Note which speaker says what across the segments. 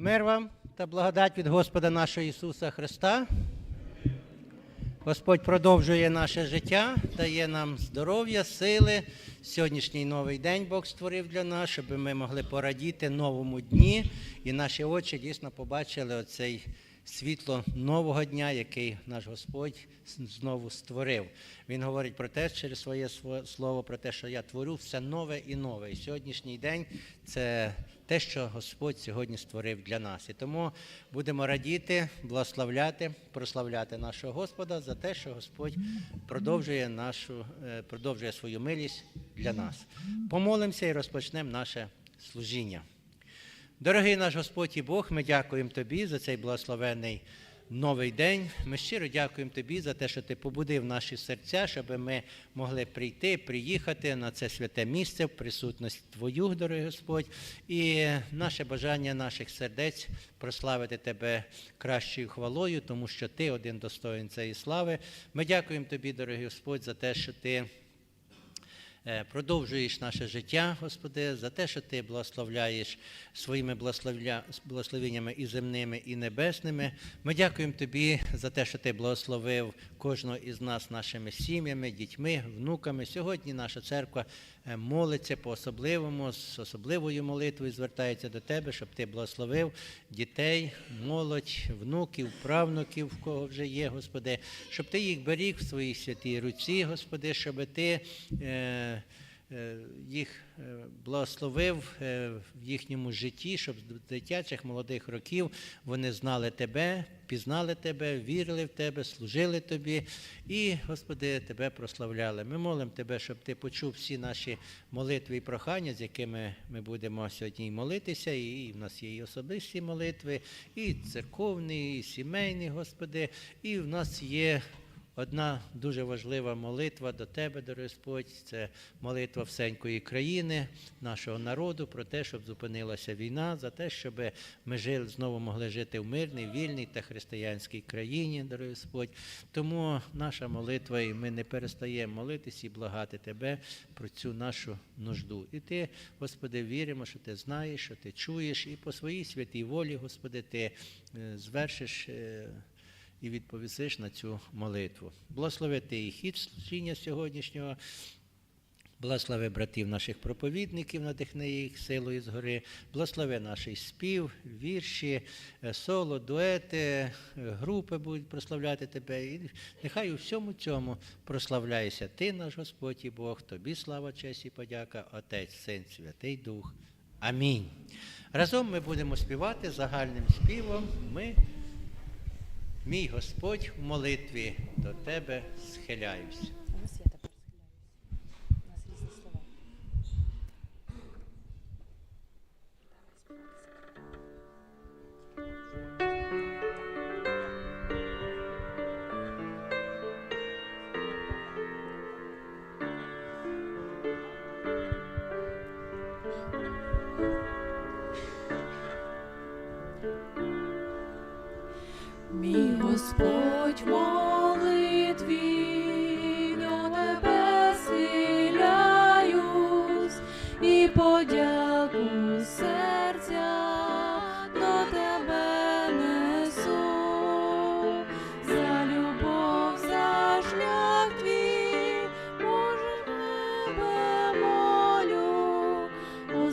Speaker 1: Мир вам та благодать від Господа нашого Ісуса Христа. Господь продовжує наше життя, дає нам здоров'я, сили. Сьогоднішній новий день Бог створив для нас, щоб ми могли порадіти новому дні, і наші очі дійсно побачили оцей світло нового дня, який наш Господь знову створив. Він говорить про те, через своє сво- слово, про те, що я творю все нове і нове. І сьогоднішній день це те, що Господь сьогодні створив для нас. І тому будемо радіти, благословляти, прославляти нашого Господа за те, що Господь продовжує нашу, е, продовжує свою милість для нас. Помолимося і розпочнемо наше служіння. Дорогий наш Господь і Бог, ми дякуємо Тобі за цей благословенний новий день. Ми щиро дякуємо Тобі за те, що Ти побудив наші серця, щоб ми могли прийти, приїхати на це святе місце в присутність Твою, дорогий Господь, і наше бажання наших сердець прославити Тебе кращою хвалою, тому що Ти один достоїн цієї слави. Ми дякуємо Тобі, дорогий Господь, за те, що Ти. Е, Продовжуєш наше життя, Господи, за те, що Ти благословляєш своїми благословеннями і земними, і небесними. Ми дякуємо Тобі за те, що Ти благословив кожного із нас нашими сім'ями, дітьми, внуками. Сьогодні наша церква молиться по-особливому, з особливою молитвою звертається до Тебе, щоб Ти благословив дітей, молодь, внуків, правнуків, в кого вже є, Господи, щоб Ти їх беріг в своїй святій руці, Господи, щоб Ти. Е, їх е, благословив е, в їхньому житті, щоб з дитячих молодих років вони знали Тебе, пізнали Тебе, вірили в Тебе, служили Тобі і, Господи, Тебе прославляли. Ми молимо Тебе, щоб Ти почув всі наші молитви і прохання, з якими ми будемо сьогодні молитися. І в нас є і особисті молитви, і церковні, і сімейні, Господи, і в нас є Одна дуже важлива молитва до Тебе, дорогий Господь, це молитва всенької країни, нашого народу, про те, щоб зупинилася війна, за те, щоб ми жили, знову могли жити в мирній, вільній та християнській країні, дорогий Господь. Тому наша молитва, і ми не перестаємо молитися і благати Тебе про цю нашу нужду. І Ти, Господи, віримо, що Ти знаєш, що Ти чуєш, і по своїй святій волі, Господи, Ти е, звершиш. І відповісиш на цю молитву. Благослови ти і хід служіння сьогоднішнього. Благослови братів наших проповідників, надихни їх силою згори, благослови наш спів, вірші, е, соло, дуети, е, групи будуть прославляти тебе. І нехай у всьому цьому прославляйся ти, наш Господь і Бог, тобі слава, честь і подяка, Отець, Син, Святий Дух. Амінь. Разом ми будемо співати загальним співом. Ми Мій Господь в молитві до тебе схиляюсь.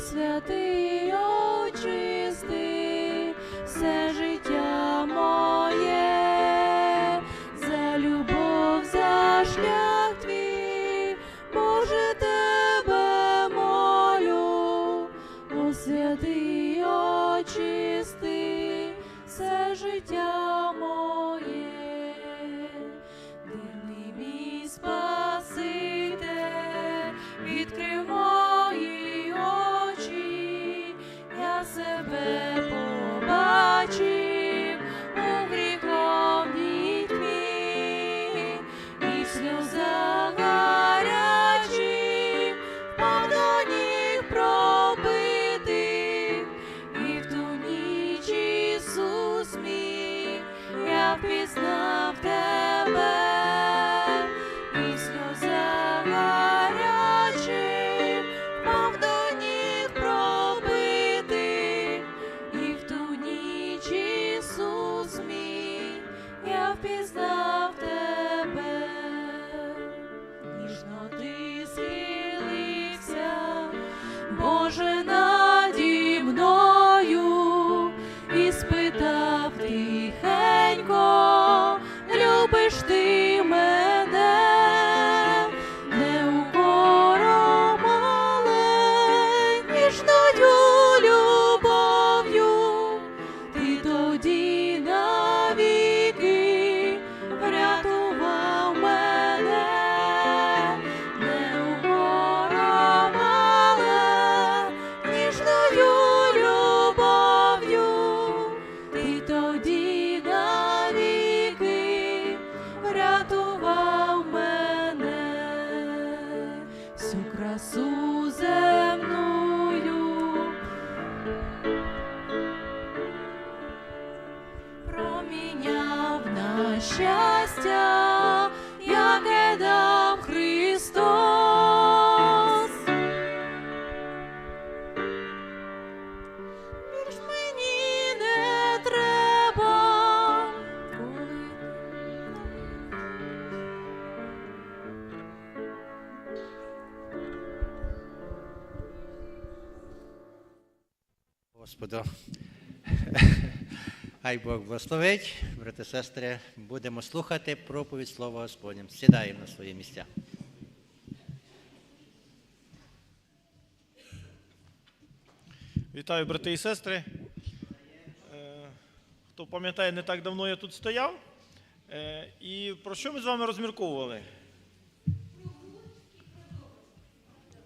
Speaker 2: Святий я впізнав
Speaker 1: Хай Бог благословить, брати і сестри, будемо слухати проповідь Слова Господнім. Сідаємо на свої місця.
Speaker 3: Вітаю, брати і сестри. Е, Хто пам'ятає, не так давно я тут стояв. Е, І про що ми з вами розмірковували?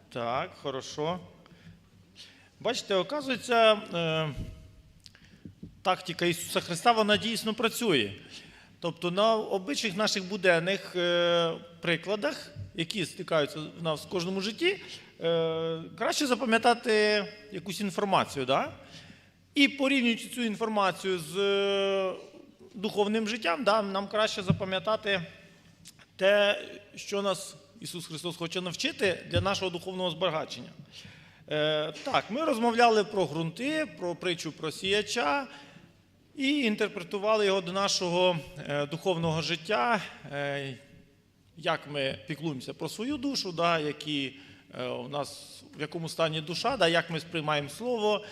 Speaker 3: Так, хорошо. Бачите, оказується, е, тактика Ісуса Христа вона дійсно працює. Тобто на обичних наших буденних е, прикладах, які стикаються в нас в кожному житті, е, краще запам'ятати якусь інформацію. Да? І порівнюючи цю інформацію з е, духовним життям, да, нам краще запам'ятати те, що нас Ісус Христос хоче навчити для нашого духовного збагачення. Так, ми розмовляли про ґрунти, про притчу про сіяча і інтерпретували його до нашого е, духовного життя, е, як ми піклуємося про свою душу, да, які, е, у нас, в якому стані душа, да, як ми сприймаємо слово,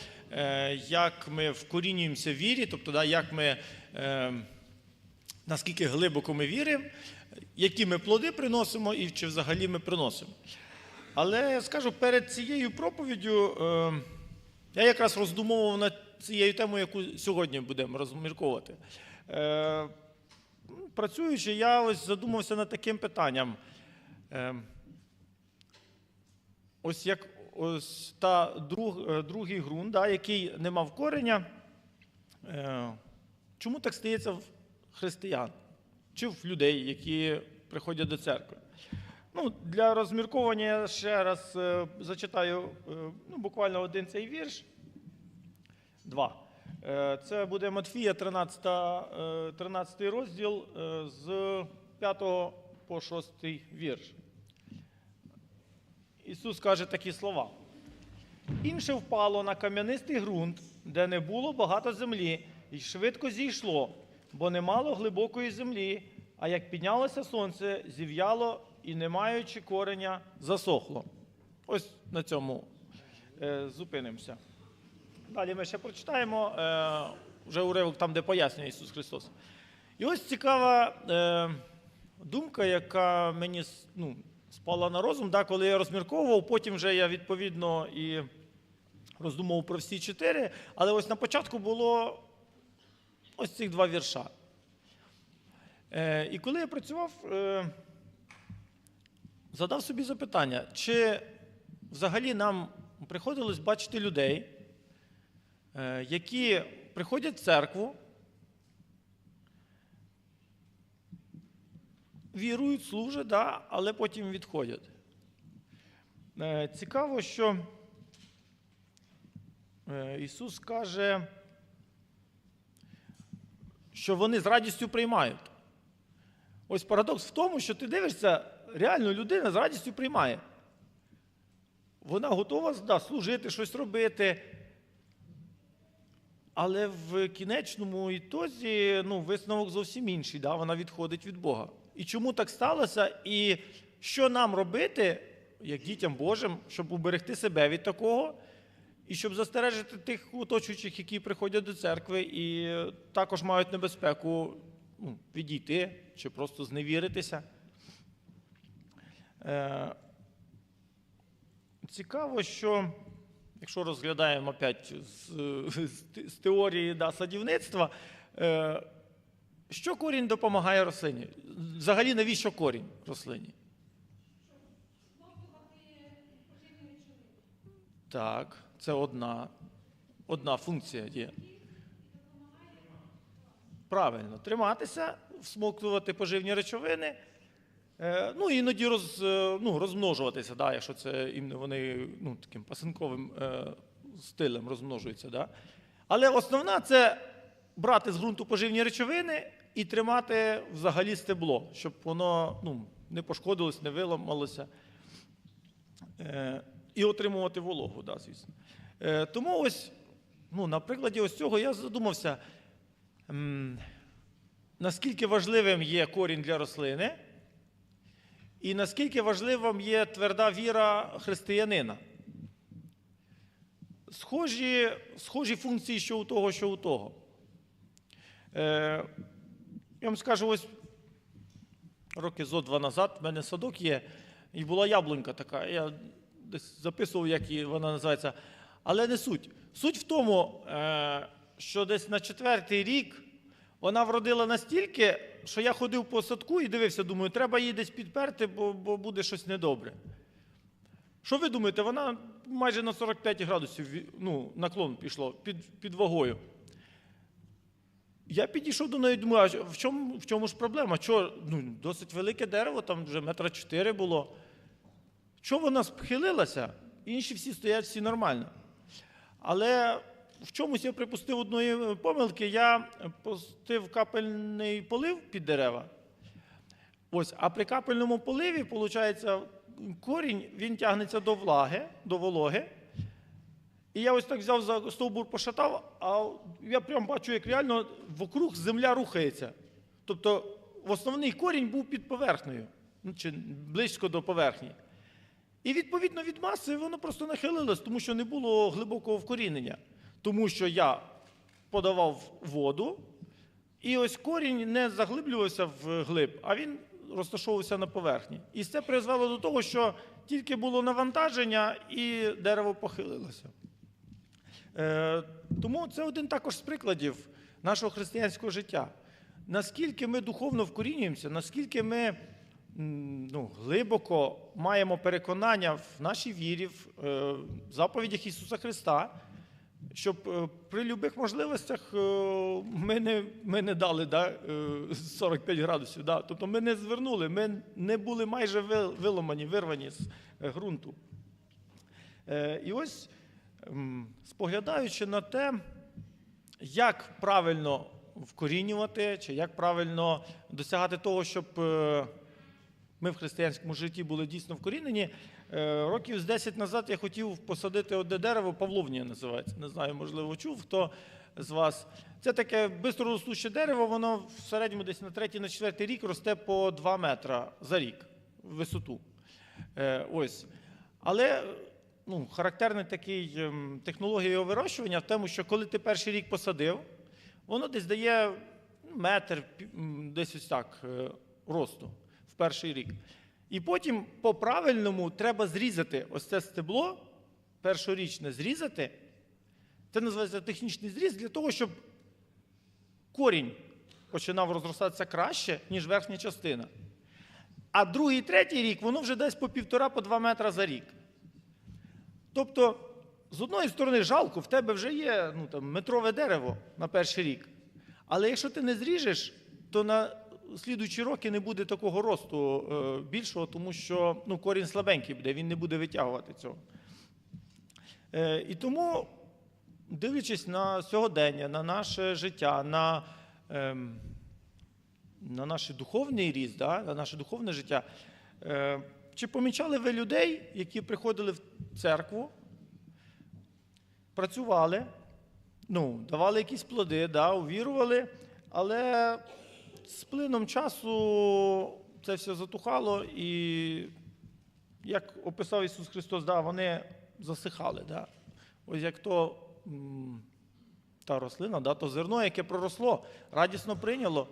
Speaker 3: як ми вкорінюємося в вірі, тобто да, як ми, наскільки глибоко ми віримо, які ми плоди приносимо і чи взагалі ми приносимо. Але скажу, перед цією проповіддю я якраз роздумовував над цією темою, яку сьогодні будемо розмірковувати. Е, працюючи, я ось задумався над таким питанням. Е, ось як ось та друг, е, другий ґрунт, да, який не мав кореня. Чому так стається в християн чи в людей, які приходять до церкви? Ну, для розмірковування я ще раз е, зачитаю е, ну, буквально один цей вірш. Два. Е, це буде Матфія, 13, е, 13 розділ е, з 5 по 6 вірш. Ісус каже такі слова. Інше впало на кам'янистий ґрунт, де не було багато землі, і швидко зійшло, бо не мало глибокої землі, а як піднялося сонце, зів'яло і, не маючи кореня, засохло. Ось на цьому е, зупинимося. Далі ми ще прочитаємо е, вже уривок там, де пояснює Ісус Христос. І ось цікава е, думка, яка мені ну, спала на розум, да, коли я розмірковував, потім вже я відповідно і роздумував про всі чотири. Але ось на початку було ось цих два вірша. Е, і коли я працював, е, задав собі запитання, чи взагалі нам приходилось бачити людей, які приходять в церкву, вірують, служать, да, але потім відходять. Е, Цікаво, що е, Ісус каже, що вони з радістю приймають. Ось парадокс в тому, що ти дивишся, реально людина з радістю приймає. Вона готова да, служити, щось робити. Але в кінечному ітозі ну, висновок зовсім інший. Да? Вона відходить від Бога. І чому так сталося? І що нам робити, як дітям Божим, щоб уберегти себе від такого, і щоб застережити тих оточуючих, які приходять до церкви, і також мають небезпеку ну, відійти чи просто зневіритися. Е, цікаво, що якщо розглядаємо опять з, з, теорії да, садівництва, е, що корінь допомагає рослині? Взагалі, навіщо корінь рослині? Так, це одна, одна функція є. Правильно, триматися, всмоктувати поживні речовини. Е, ну, іноді роз, е, ну, розмножуватися, да, якщо це вони ну, таким пасинковим е, стилем розмножуються. Да? Але основна це брати з ґрунту поживні речовини і тримати взагалі стебло, щоб воно ну, не пошкодилось, не виламалося. І отримувати вологу, да, звісно. Тому ось, ну, на прикладі ось цього я задумався, наскільки важливим є корінь для рослини, і наскільки важливим є тверда віра християнина. Схожі, схожі функції, що у того, що у того. Е, я вам скажу, ось роки зо два назад в мене садок є, і була яблунька така. Я десь записував, як її вона називається. Але не суть. Суть в тому, е, що десь на четвертий рік вона вродила настільки, що я ходив по садку і дивився, думаю, треба її десь підперти, бо, бо буде щось недобре. Що ви думаєте, вона майже на 45 градусів ну, наклон пішло під, під вагою. Я підійшов до неї, думаю, а в чому, в чому ж проблема? Чого, ну, досить велике дерево, там вже метра чотири було. Чого вона схилилася? Інші всі стоять всі нормально. Але в чомусь я припустив одної помилки, я пустив капельний полив під дерева. Ось, а при капельному поливі, виходить, корінь він тягнеться до влаги, до вологи. І я ось так взяв за стовбур, пошатав, а я прям бачу, як реально вокруг земля рухається. Тобто основний корінь був під поверхнею, ну, чи близько до поверхні. І відповідно від маси воно просто нахилилось, тому що не було глибокого вкорінення. Тому що я подавав воду, і ось корінь не заглиблювався в глиб, а він розташовувався на поверхні. І це призвело до того, що тільки було навантаження, і дерево похилилося. Е, тому це один також з прикладів нашого християнського життя. Наскільки ми духовно вкорінюємося, наскільки ми ну, глибоко маємо переконання в нашій вірі, в е, заповідях Ісуса Христа, щоб е, при будь-яких можливостях е, ми не, ми не дали да, е, 45 градусів. Да. Тобто ми не звернули, ми не були майже ви- виламані, вирвані з е, ґрунту. Е, І ось, споглядаючи на те, як правильно вкорінювати, чи як правильно досягати того, щоб е, ми в християнському житті були дійсно вкорінені. Е, Років з 10 назад я хотів посадити одне дерево, Павловнія називається. Не знаю, можливо, чув хто з вас. Це таке бистроростуще дерево, воно в середньому десь на третій, на четвертий рік росте по 2 метра за рік в висоту. Е, Ось. Але ну, характерний такий ем, технологія його вирощування в тому, що коли ти перший рік посадив, воно десь дає метр, десь ось так е, росту перший рік. І потім по-правильному треба зрізати ось це стебло, першорічне зрізати. Це називається технічний зріз для того, щоб корінь починав розростатися краще, ніж верхня частина. А другий, третій рік воно вже десь по півтора, по два метра за рік. Тобто, з одної сторони, жалко, в тебе вже є ну, там, метрове дерево на перший рік. Але якщо ти не зріжеш, то на слідуючі роки не буде такого росту е, більшого, тому що ну, корінь слабенький буде, він не буде витягувати цього. Е, і тому, дивлячись на сьогодення, на наше життя, на, ем, на наш духовний ріст, да, на наше духовне життя, е, чи помічали ви людей, які приходили в церкву, працювали, ну, давали якісь плоди, да, увірували, але з плином часу це все затухало, і, як описав Ісус Христос, да, вони засихали. Да. Ось як то та рослина, да, то зерно, яке проросло, радісно прийняло,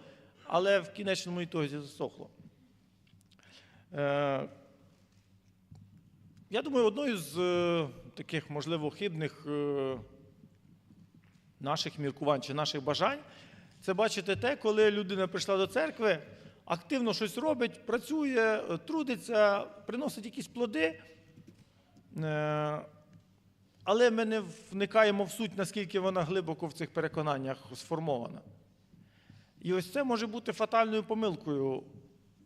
Speaker 3: але в кінечному ітозі засохло. Е, я думаю, одною з е, таких, можливо, хибних е, наших міркувань чи наших бажань це бачити те, коли людина прийшла до церкви, активно щось робить, працює, трудиться, приносить якісь плоди. Е, але ми не вникаємо в суть, наскільки вона глибоко в цих переконаннях сформована. І ось це може бути фатальною помилкою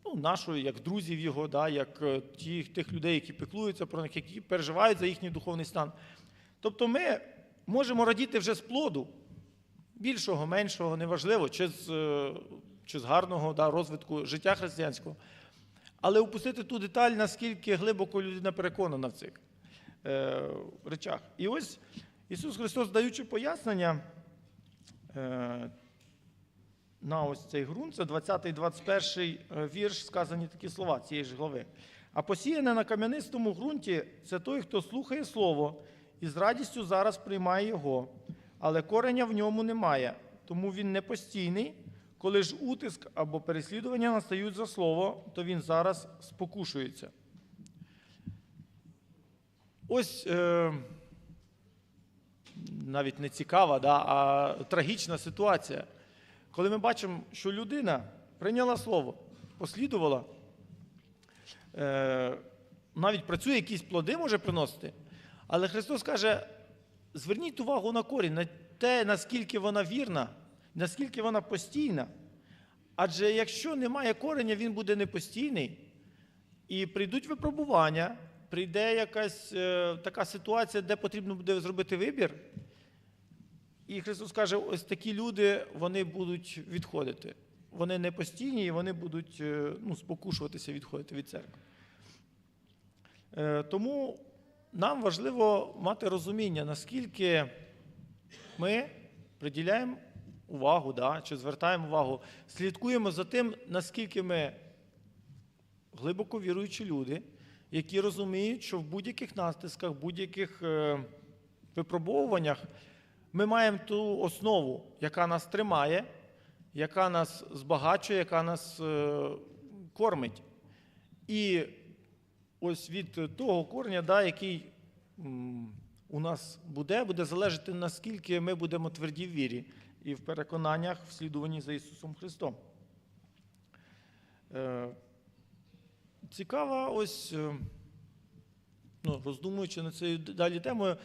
Speaker 3: ну, нашої, як друзів його, да, як е, ті, тих людей, які піклуються про них, які переживають за їхній духовний стан. Тобто ми можемо радіти вже з плоду, більшого, меншого, неважливо, чи з, е, чи з гарного да, розвитку життя християнського. Але упустити ту деталь, наскільки глибоко людина переконана в цих е, речах. І ось Ісус Христос, даючи пояснення е, на ось цей ґрунт, це 20-21 вірш, сказані такі слова цієї ж глави. А посіяне на кам'янистому ґрунті це той, хто слухає Слово і з радістю зараз приймає його, але кореня в ньому немає, тому він не постійний. Коли ж утиск або переслідування настають за слово, то він зараз спокушується. Ось е, навіть не цікава, да, а трагічна ситуація. Коли ми бачимо, що людина прийняла слово, послідувала, е, навіть працює, якісь плоди може приносити, але Христос каже: зверніть увагу на корінь, на те, наскільки вона вірна, наскільки вона постійна. Адже якщо немає кореня, він буде непостійний, і прийдуть випробування, прийде якась е, така ситуація, де потрібно буде зробити вибір. І Христос каже: ось такі люди вони будуть відходити. Вони не постійні і вони будуть е, ну, спокушуватися відходити від церкви. Е, Тому нам важливо мати розуміння, наскільки ми приділяємо увагу, да, чи звертаємо увагу, слідкуємо за тим, наскільки ми глибоко віруючі люди, які розуміють, що в будь-яких натисках, будь-яких е, випробовуваннях ми маємо ту основу, яка нас тримає, яка нас збагачує, яка нас е, кормить. І ось від того кореня, да, який у нас буде, буде залежати, наскільки ми будемо тверді в вірі і в переконаннях в за Ісусом Христом. Е, Цікава ось, е, ну, роздумуючи над цією далі темою,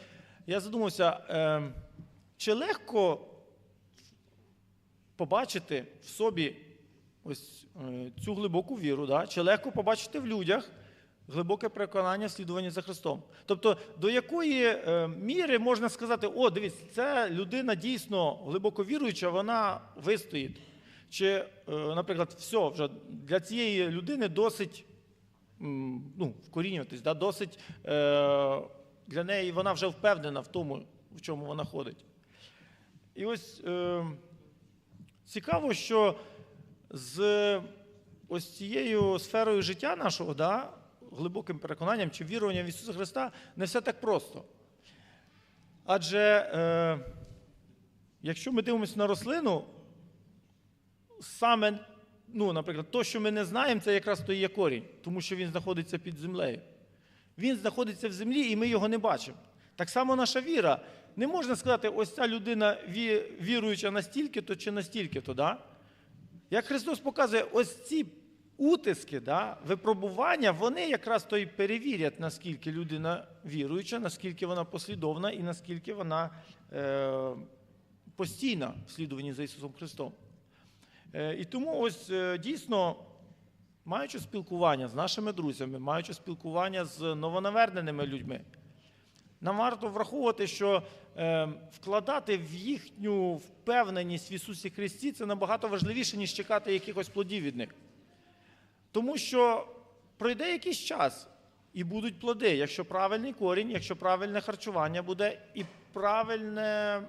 Speaker 3: я задумався, е, чи легко побачити в собі ось цю глибоку віру, да? чи легко побачити в людях глибоке переконання слідування за Христом. Тобто, до якої е, міри можна сказати, о, дивись, ця людина дійсно глибоко віруюча, вона вистоїть. Чи, е, наприклад, все, вже для цієї людини досить ну, вкорінюватись, да, досить е, для неї вона вже впевнена в тому, в чому вона ходить. І ось цікаво, що з ось цією сферою життя нашого, да, глибоким переконанням чи віруванням в Ісуса Христа, не все так просто. Адже е, якщо ми дивимося на рослину, саме, ну, наприклад, то, що ми не знаємо, це якраз то є корінь, тому що він знаходиться під землею. Він знаходиться в землі, і ми його не бачимо. Так само наша віра. Не можна сказати, ось ця людина ві- віруюча настільки-то чи настільки-то. Да? Як Христос показує, ось ці утиски, да, випробування, вони якраз то і перевірять, наскільки людина віруюча, наскільки вона послідовна і наскільки вона е, постійна в слідуванні за Ісусом Христом. Е, і тому ось е, дійсно, маючи спілкування з нашими друзями, маючи спілкування з новонаверненими людьми, нам варто враховувати, що е, вкладати в їхню впевненість в Ісусі Христі це набагато важливіше, ніж чекати якихось плодів від них. Тому що пройде якийсь час і будуть плоди, якщо правильний корінь, якщо правильне харчування буде і правильне,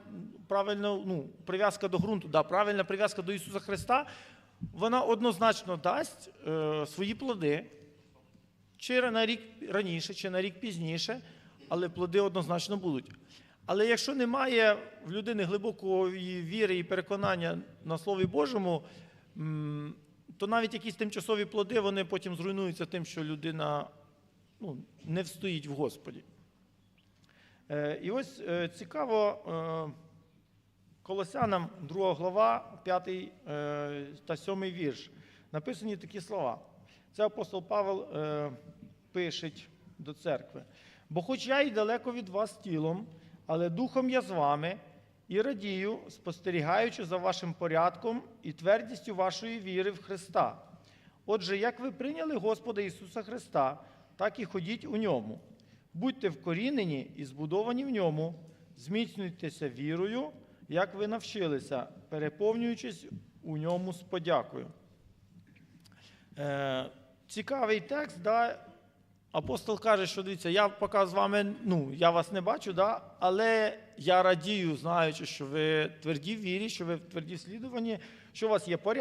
Speaker 3: правильна ну, прив'язка до ґрунту, да, правильна прив'язка до Ісуса Христа, вона однозначно дасть е, свої плоди, чи на рік раніше, чи на рік пізніше, але плоди однозначно будуть. Але якщо немає в людини глибокої віри і переконання на Слові Божому, то навіть якісь тимчасові плоди вони потім зруйнуються тим, що людина ну, не встоїть в Господі. Е, і ось е, цікаво, е, Колосянам 2 глава, 5 е, та 7 вірш. Написані такі слова. Це апостол Павел пише до церкви. Бо хоч я й далеко від вас тілом, але духом я з вами і радію, спостерігаючи за вашим порядком і твердістю вашої віри в Христа. Отже, як ви прийняли Господа Ісуса Христа, так і ходіть у ньому. Будьте вкорінені і збудовані в ньому, зміцнюйтеся вірою, як ви навчилися, переповнюючись у ньому з подякою. Е, цікавий текст, да? Апостол каже, що дивіться, я поки з вами, ну, я вас не бачу, да? але я радію, знаючи, що ви тверді в вірі, що ви в тверді слідуванні, що у вас є порядок.